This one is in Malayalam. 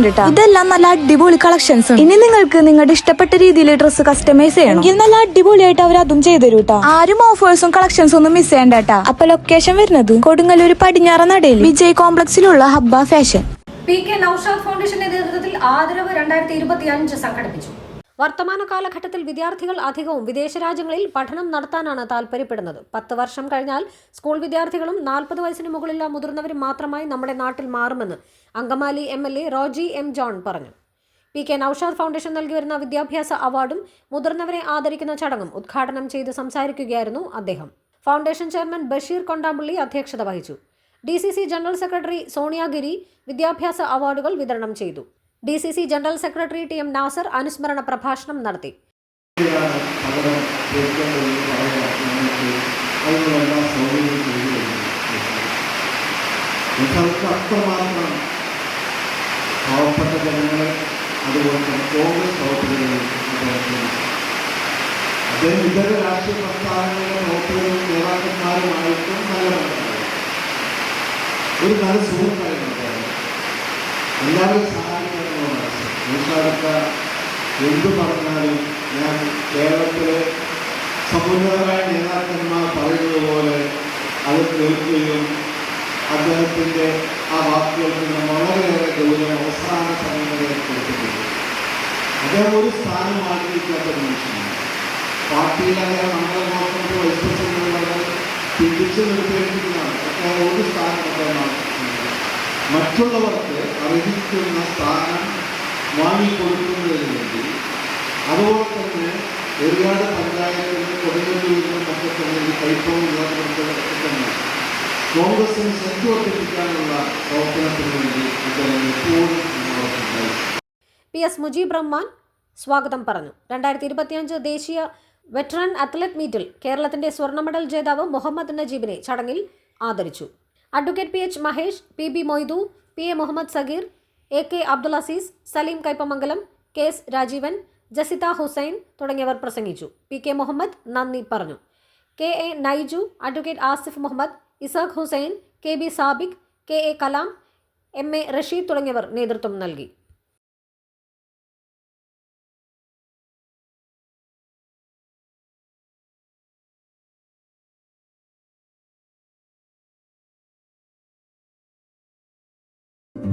ഉണ്ട് കേട്ടോ ഇതെല്ലാം നല്ല അടിപൊളി കളക്ഷൻസ് ഇനി നിങ്ങൾക്ക് നിങ്ങളുടെ ഇഷ്ടപ്പെട്ട രീതിയിൽ ഡ്രസ്സ് കസ്റ്റമൈസ് ചെയ്യണം. എങ്കിൽ നല്ല അടിപൊളിയായിട്ട് അവർ അതും ചെയ്തു തരും കേട്ടോ ആരും ഓഫേഴ്സും കളക്ഷൻസ് ഒന്നും മിസ് ചെയ്യണ്ട കേട്ടോ അപ്പൊ ലൊക്കേഷൻ വരുന്നത് കൊടുങ്ങല്ലൂർ പടിഞ്ഞാറ നടയിൽ. വിജയ് കോംപ്ലക്സിലുള്ള ഹബ്ബ ഫാഷൻ പി കെ നൌഷാദ് ഫൗണ്ടേഷന്റെ നേതൃത്വത്തിൽ ആദരവ് രണ്ടായിരത്തി ഇരുപത്തി അഞ്ച് സംഘടിപ്പിച്ചു. വർത്തമാന കാലഘട്ടത്തിൽ വിദ്യാർത്ഥികൾ അധികവും വിദേശ രാജ്യങ്ങളിൽ പഠനം നടത്താനാണ് താല്പര്യപ്പെടുന്നത് പത്ത് വർഷം കഴിഞ്ഞാൽ സ്കൂൾ വിദ്യാർത്ഥികളും നാൽപ്പത് വയസ്സിന് മുകളിലുള്ള മുതിർന്നവരും മാത്രമായി നമ്മുടെ നാട്ടിൽ മാറുമെന്ന് Angamaly M L A Roji M John പറഞ്ഞു. പി കെ നൌഷാദ് ഫൗണ്ടേഷൻ നൽകി വരുന്ന വിദ്യാഭ്യാസ അവാർഡും മുതിർന്നവരെ ആദരിക്കുന്ന ചടങ്ങും ഉദ്ഘാടനം ചെയ്ത് സംസാരിക്കുകയായിരുന്നു അദ്ദേഹം. ഫൗണ്ടേഷൻ ചെയർമാൻ ബഷീർ കൊണ്ടാമ്പള്ളി അധ്യക്ഷത വഹിച്ചു. ഡി ജനറൽ സെക്രട്ടറി സോണിയാഗിരി വിദ്യാഭ്യാസ അവാർഡുകൾ വിതരണം ചെയ്തു. D C C general secretary T M Nasar അനുസ്മരണ പ്രഭാഷണം നടത്തി. ഒരു നല്ല സുഹൃത്തായിരുന്നു എല്ലാവരും മനസ്സ് എന്തു പറഞ്ഞാലും ഞാൻ കേരളത്തിലെ സമുന്നതരായ നേതാക്കന്മാർ പറയുന്നത് പോലെ അത് കേൾക്കുകയും അദ്ദേഹത്തിന്റെ ആ വാക്കുകൾക്ക് വളരെയേറെ ഗൗരവം അവസാന സമയം കൊടുത്തിട്ടുണ്ട്. അദ്ദേഹം ഒരു സ്ഥാനം ആഗ്രഹിക്കാത്ത മനുഷ്യനാണ്. പാർട്ടിയിൽ അങ്ങനെ നമ്മളെ നോക്കുന്നത് വൈസ് പ്രസിഡന്റുകളെ പിടിച്ചു നിർത്തേണ്ടിയിരിക്കുന്നതാണ് പക്ഷേ ഒരു സ്ഥാനം അദ്ദേഹം ആഗ്രഹിക്കുന്നില്ല. മറ്റുള്ളവർക്ക് അർഹിക്കുന്ന സ്ഥാനം വാങ്ങിക്കൊടുക്കുന്നതിന് വേണ്ടി അതുപോലെ തന്നെ ഒരുപാട് പഞ്ചായത്തിന് കൊടുങ്ങല്ലൂരിനും ഒക്കെ തന്നെ കൈപ്പവും തന്നെ കോൺഗ്രസിന് ശക്തിവർദ്ധിപ്പിക്കാനുള്ള പ്രവർത്തനത്തിന് വേണ്ടി അദ്ദേഹം എപ്പോഴും പി എസ് മുജീബ് റഹ്മാൻ സ്വാഗതം പറഞ്ഞു. രണ്ടായിരത്തി ഇരുപത്തിയഞ്ച് ദേശീയ വെറ്ററൻ അത്ലറ്റ് മീറ്റിൽ കേരളത്തിന്റെ സ്വർണ മെഡൽ ജേതാവ് മുഹമ്മദ് നജീബിനെ ചടങ്ങിൽ ആദരിച്ചു. Advocate P H Mahesh P B Moidu P A Muhammad Sageer A K Abdul Azeez Saleem Kaipamangalam K S Rajeevan Jasitha Hussain തുടങ്ങിയവർ പ്രസംഗിച്ചു. പി കെ മുഹമ്മദ് നന്ദി പറഞ്ഞു. K A Naiju advocate Asif Muhammad Isaq Hussain K B Sabik K A Kalam M A Rasheed തുടങ്ങിയവർ നേതൃത്വം നൽകി.